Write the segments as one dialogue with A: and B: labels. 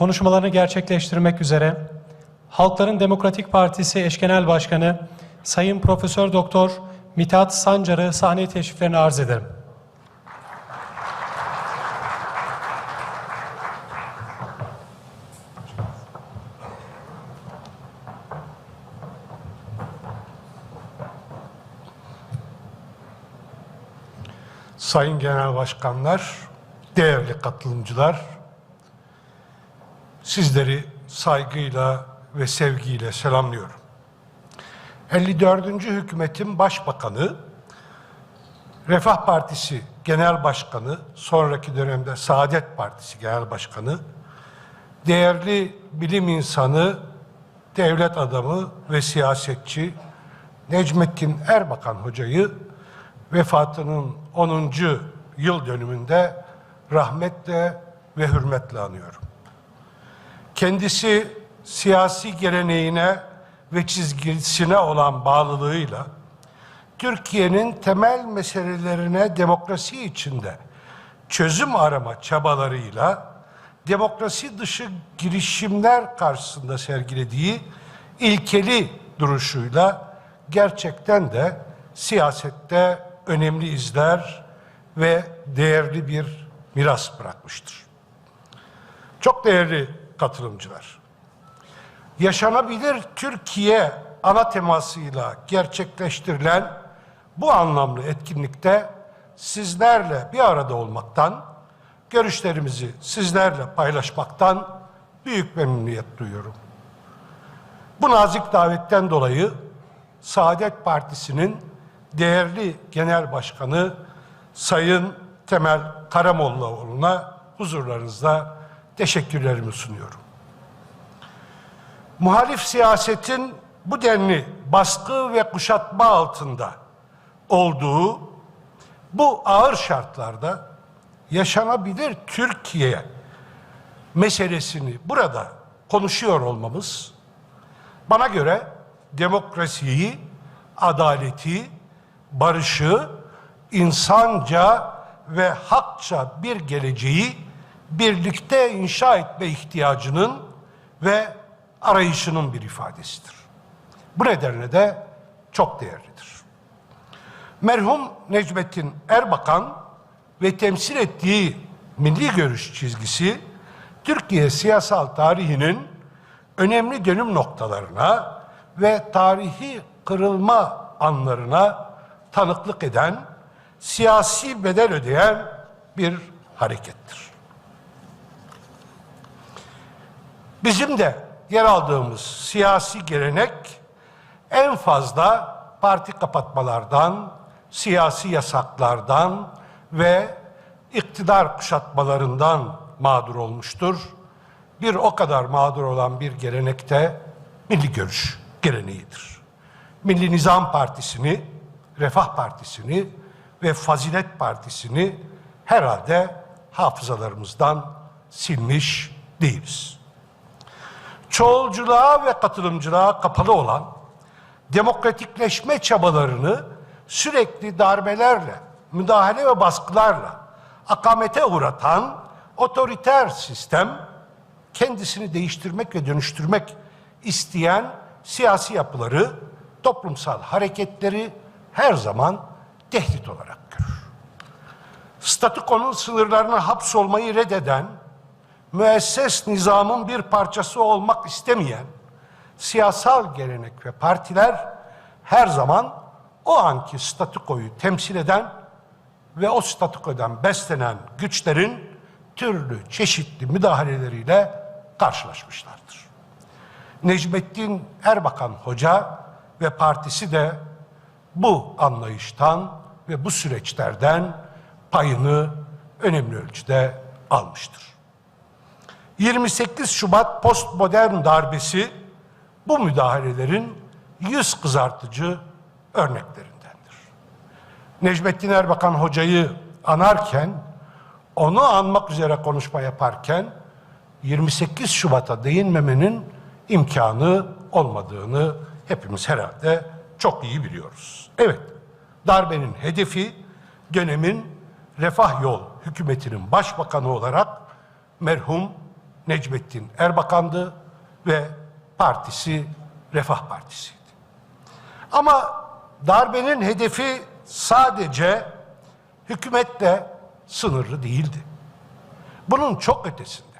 A: konuşmalarını gerçekleştirmek üzere Halkların Demokratik Partisi Eş Genel Başkanı Sayın Profesör Doktor Mithat Sancar'ı sahneye teşriflerini arz ederim.
B: Sayın Genel Başkanlar, değerli katılımcılar, sizleri saygıyla ve sevgiyle selamlıyorum. 54. Hükümetin Başbakanı, Refah Partisi Genel Başkanı, sonraki dönemde Saadet Partisi Genel Başkanı, değerli bilim insanı, devlet adamı ve siyasetçi Necmettin Erbakan Hoca'yı vefatının 10. yıl dönümünde rahmetle ve hürmetle anıyorum. Kendisi siyasi geleneğine ve çizgisine olan bağlılığıyla Türkiye'nin temel meselelerine demokrasi içinde çözüm arama çabalarıyla demokrasi dışı girişimler karşısında sergilediği ilkeli duruşuyla gerçekten de siyasette önemli izler ve değerli bir miras bırakmıştır. Çok değerli katılımcılar. Yaşanabilir Türkiye ana temasıyla gerçekleştirilen bu anlamlı etkinlikte sizlerle bir arada olmaktan, görüşlerimizi sizlerle paylaşmaktan büyük memnuniyet duyuyorum. Bu nazik davetten dolayı Saadet Partisi'nin değerli Genel Başkanı Sayın Temel Karamollaoğlu'na huzurlarınızda teşekkürlerimi sunuyorum. Muhalif siyasetin bu denli baskı ve kuşatma altında olduğu bu ağır şartlarda yaşanabilir Türkiye meselesini burada konuşuyor olmamız bana göre demokrasiyi, adaleti, barışı, insanca ve hakça bir geleceği birlikte inşa etme ihtiyacının ve arayışının bir ifadesidir. Bu nedenle de çok değerlidir. Merhum Necmettin Erbakan ve temsil ettiği milli görüş çizgisi Türkiye siyasal tarihinin önemli dönüm noktalarına ve tarihi kırılma anlarına tanıklık eden, siyasi bedel ödeyen bir harekettir. Bizim de yer aldığımız siyasi gelenek en fazla parti kapatmalardan, siyasi yasaklardan ve iktidar kuşatmalarından mağdur olmuştur. Bir o kadar mağdur olan bir gelenekte milli görüş geleneğidir. Milli Nizam Partisi'ni, Refah Partisi'ni ve Fazilet Partisi'ni herhalde hafızalarımızdan silmiş değiliz. Çoğulculuğa ve katılımcılığa kapalı olan demokratikleşme çabalarını sürekli darbelerle, müdahale ve baskılarla akamete uğratan otoriter sistem kendisini değiştirmek ve dönüştürmek isteyen siyasi yapıları, toplumsal hareketleri her zaman tehdit olarak görür. Statükonun sınırlarına hapsolmayı reddeden, müesses nizamın bir parçası olmak istemeyen siyasal gelenek ve partiler her zaman o anki statükoyu temsil eden ve o statükodan beslenen güçlerin türlü çeşitli müdahaleleriyle karşılaşmışlardır. Necmettin Erbakan Hoca ve partisi de bu anlayıştan ve bu süreçlerden payını önemli ölçüde almıştır. 28 Şubat postmodern darbesi bu müdahalelerin yüz kızartıcı örneklerindendir. Necmettin Erbakan hocayı anarken, onu anmak üzere konuşma yaparken 28 Şubat'a değinmemenin imkanı olmadığını hepimiz herhalde çok iyi biliyoruz. Evet, darbenin hedefi dönemin Refah Yol hükümetinin başbakanı olarak merhum Necmettin Erbakan'dı ve partisi Refah Partisi'ydi. Ama darbenin hedefi sadece hükümetle sınırlı değildi. Bunun çok ötesinde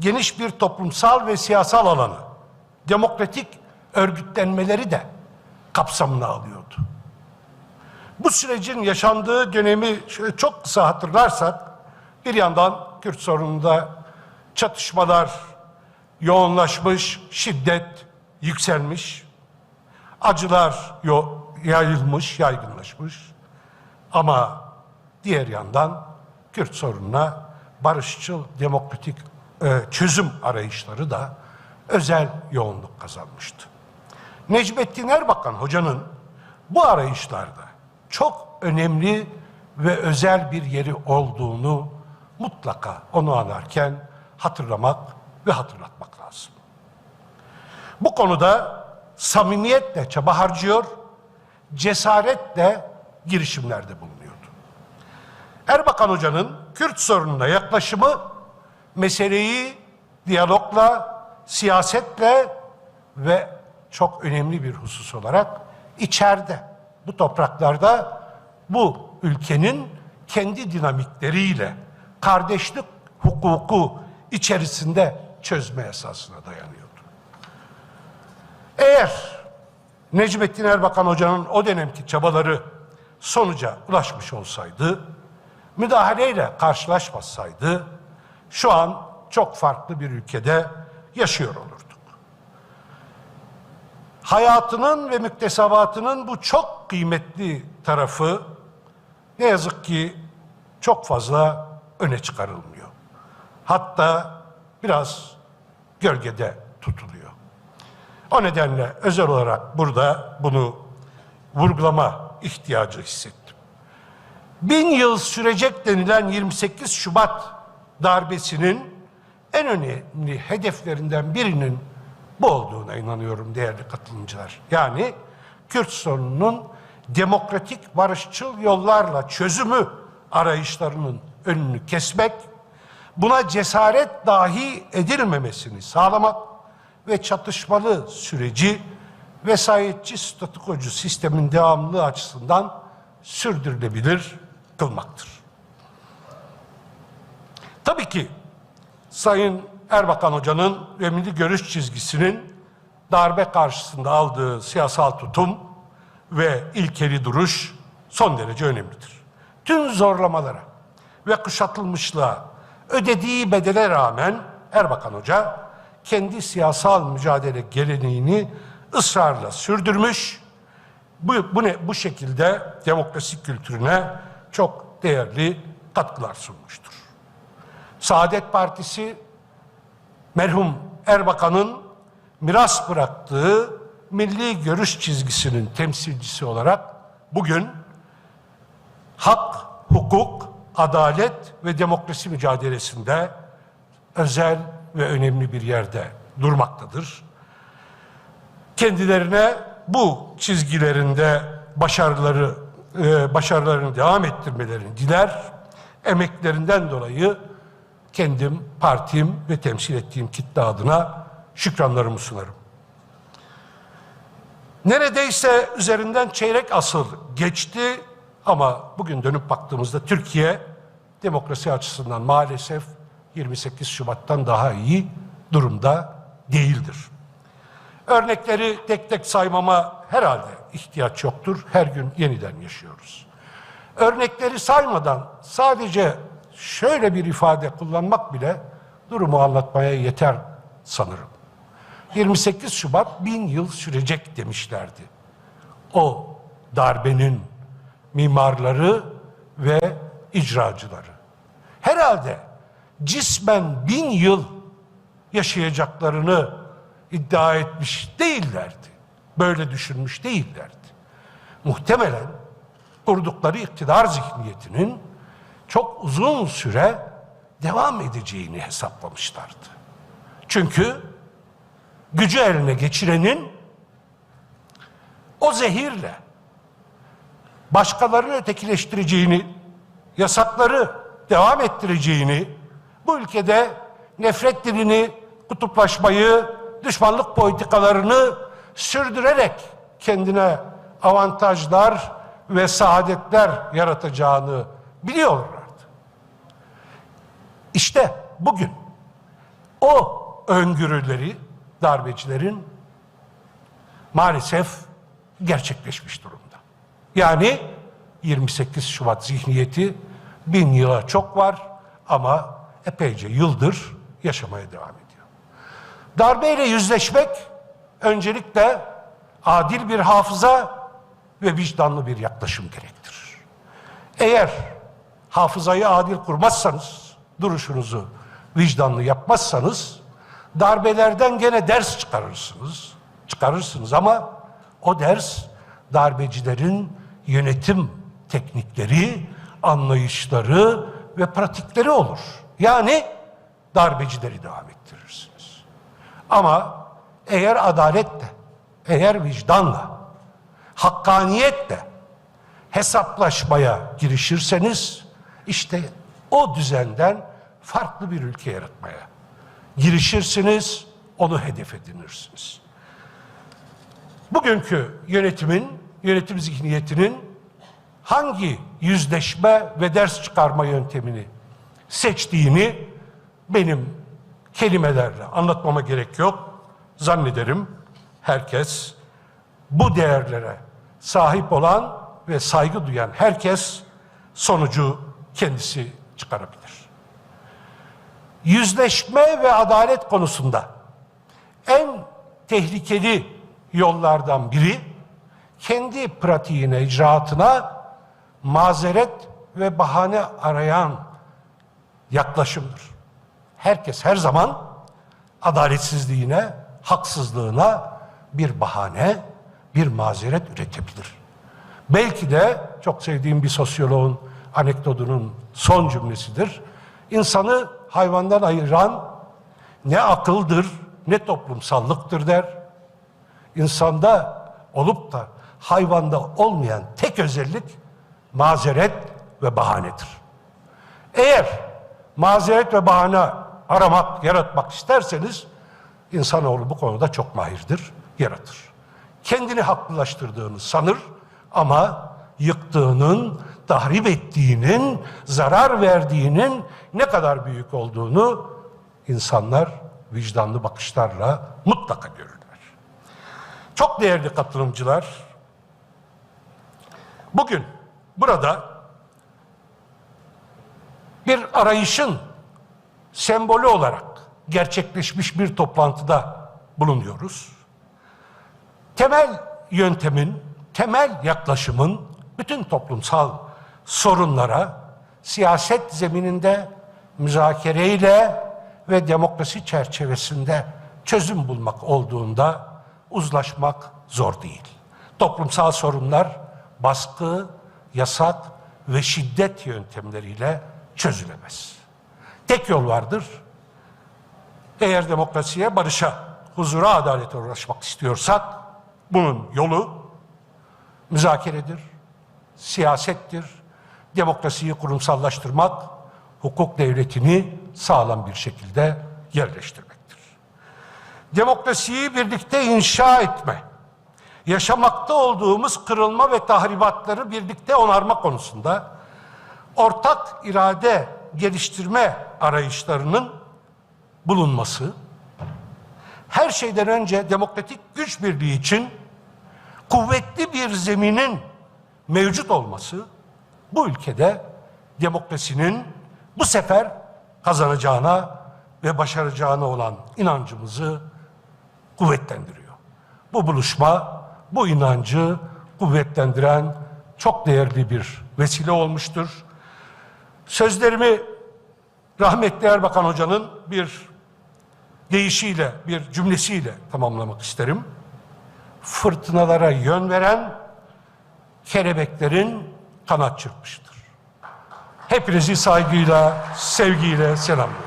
B: geniş bir toplumsal ve siyasal alanı, demokratik örgütlenmeleri de kapsamına alıyordu. Bu sürecin yaşandığı dönemi çok kısa hatırlarsak, bir yandan Kürt sorununda çatışmalar yoğunlaşmış, şiddet yükselmiş, acılar yayılmış, yaygınlaşmış. Ama diğer yandan Kürt sorununa barışçıl, demokratik e, çözüm arayışları da özel yoğunluk kazanmıştı. Necmettin Erbakan hocanın bu arayışlarda çok önemli ve özel bir yeri olduğunu mutlaka onu anarken hatırlamak ve hatırlatmak lazım. Bu konuda samimiyetle çaba harcıyor, cesaretle girişimlerde bulunuyordu. Erbakan Hoca'nın Kürt sorununa yaklaşımı meseleyi diyalogla, siyasetle ve çok önemli bir husus olarak içeride, bu topraklarda bu ülkenin kendi dinamikleriyle kardeşlik hukuku içerisinde çözme esasına dayanıyordu. Eğer Necmettin Erbakan Hoca'nın o dönemki çabaları sonuca ulaşmış olsaydı, müdahaleyle karşılaşmasaydı, şu an çok farklı bir ülkede yaşıyor olurduk. Hayatının ve müktesebatının bu çok kıymetli tarafı ne yazık ki çok fazla öne çıkarılmıyor. Hatta biraz gölgede tutuluyor. O nedenle özel olarak burada bunu vurgulama ihtiyacı hissettim. Bin yıl sürecek denilen 28 Şubat darbesinin en önemli hedeflerinden birinin bu olduğuna inanıyorum değerli katılımcılar. Yani Kürt sorununun demokratik barışçıl yollarla çözümü arayışlarının önünü kesmek, buna cesaret dahi edilmemesini sağlamak ve çatışmalı süreci vesayetçi statükocu sistemin devamlılığı açısından sürdürülebilir kılmaktır. Tabii ki Sayın Erbakan Hoca'nın ve milli görüş çizgisinin darbe karşısında aldığı siyasal tutum ve ilkeli duruş son derece önemlidir. Tüm zorlamalara ve kuşatılmışlığa ödediği bedele rağmen Erbakan Hoca kendi siyasal mücadele geleneğini ısrarla sürdürmüş. Bu, bu, ne, bu şekilde demokrasi kültürüne çok değerli katkılar sunmuştur. Saadet Partisi merhum Erbakan'ın miras bıraktığı milli görüş çizgisinin temsilcisi olarak bugün hak, hukuk, adalet ve demokrasi mücadelesinde özel ve önemli bir yerde durmaktadır. Kendilerine bu çizgilerinde başarıları e, başarılarını devam ettirmelerini diler. Emeklerinden dolayı kendim, partim ve temsil ettiğim kitle adına şükranlarımı sunarım. Neredeyse üzerinden çeyrek asır geçti ama bugün dönüp baktığımızda Türkiye demokrasi açısından maalesef 28 Şubat'tan daha iyi durumda değildir. Örnekleri tek tek saymama herhalde ihtiyaç yoktur. Her gün yeniden yaşıyoruz. Örnekleri saymadan sadece şöyle bir ifade kullanmak bile durumu anlatmaya yeter sanırım. 28 Şubat bin yıl sürecek demişlerdi. O darbenin mimarları ve icracıları. Herhalde cismen bin yıl yaşayacaklarını iddia etmiş değillerdi. Böyle düşünmüş değillerdi. Muhtemelen kurdukları iktidar zihniyetinin çok uzun süre devam edeceğini hesaplamışlardı. Çünkü gücü eline geçirenin o zehirle başkalarını ötekileştireceğini, yasakları devam ettireceğini, bu ülkede nefret dilini, kutuplaşmayı, düşmanlık politikalarını sürdürerek kendine avantajlar ve saadetler yaratacağını biliyorlardı. İşte bugün o öngörüleri darbecilerin maalesef gerçekleşmiş durumda. Yani 28 Şubat zihniyeti bin yıla çok var ama epeyce yıldır yaşamaya devam ediyor. Darbeyle yüzleşmek öncelikle adil bir hafıza ve vicdanlı bir yaklaşım gerektirir. Eğer hafızayı adil kurmazsanız, duruşunuzu vicdanlı yapmazsanız darbelerden gene ders çıkarırsınız. Çıkarırsınız ama o ders darbecilerin yönetim teknikleri, anlayışları ve pratikleri olur. Yani darbecileri devam ettirirsiniz. Ama eğer adaletle, eğer vicdanla, hakkaniyetle hesaplaşmaya girişirseniz işte o düzenden farklı bir ülke yaratmaya girişirsiniz, onu hedef edinirsiniz. Bugünkü yönetimin, yönetim zihniyetinin hangi yüzleşme ve ders çıkarma yöntemini seçtiğini benim kelimelerle anlatmama gerek yok. Zannederim herkes bu değerlere sahip olan ve saygı duyan herkes sonucu kendisi çıkarabilir. Yüzleşme ve adalet konusunda en tehlikeli yollardan biri kendi pratiğine, icraatına mazeret ve bahane arayan yaklaşımdır. Herkes her zaman adaletsizliğine, haksızlığına bir bahane, bir mazeret üretebilir. Belki de çok sevdiğim bir sosyoloğun anekdotunun son cümlesidir. İnsanı hayvandan ayıran ne akıldır ne toplumsallıktır der. İnsanda olup da hayvanda olmayan tek özellik mazeret ve bahanedir. Eğer mazeret ve bahane aramak, yaratmak isterseniz insanoğlu bu konuda çok mahirdir, yaratır. Kendini haklılaştırdığını sanır ama yıktığının, tahrip ettiğinin, zarar verdiğinin ne kadar büyük olduğunu insanlar vicdanlı bakışlarla mutlaka görürler. Çok değerli katılımcılar, bugün burada bir arayışın sembolü olarak gerçekleşmiş bir toplantıda bulunuyoruz. Temel yöntemin, temel yaklaşımın bütün toplumsal sorunlara siyaset zemininde müzakereyle ve demokrasi çerçevesinde çözüm bulmak olduğunda uzlaşmak zor değil. Toplumsal sorunlar baskı, yasak ve şiddet yöntemleriyle çözülemez. Tek yol vardır. Eğer demokrasiye, barışa, huzura, adalete ulaşmak istiyorsak bunun yolu müzakeredir, siyasettir, demokrasiyi kurumsallaştırmak, hukuk devletini sağlam bir şekilde yerleştirmektir. Demokrasiyi birlikte inşa etme, yaşamakta olduğumuz kırılma ve tahribatları birlikte onarma konusunda ortak irade geliştirme arayışlarının bulunması, her şeyden önce demokratik güç birliği için kuvvetli bir zeminin mevcut olması bu ülkede demokrasinin bu sefer kazanacağına ve başaracağına olan inancımızı kuvvetlendiriyor. Bu buluşma bu inancı kuvvetlendiren çok değerli bir vesile olmuştur. Sözlerimi rahmetli Erbakan Hoca'nın bir deyişiyle, bir cümlesiyle tamamlamak isterim. Fırtınalara yön veren kelebeklerin kanat çırpmıştır. Hepinizi saygıyla, sevgiyle selamlıyorum.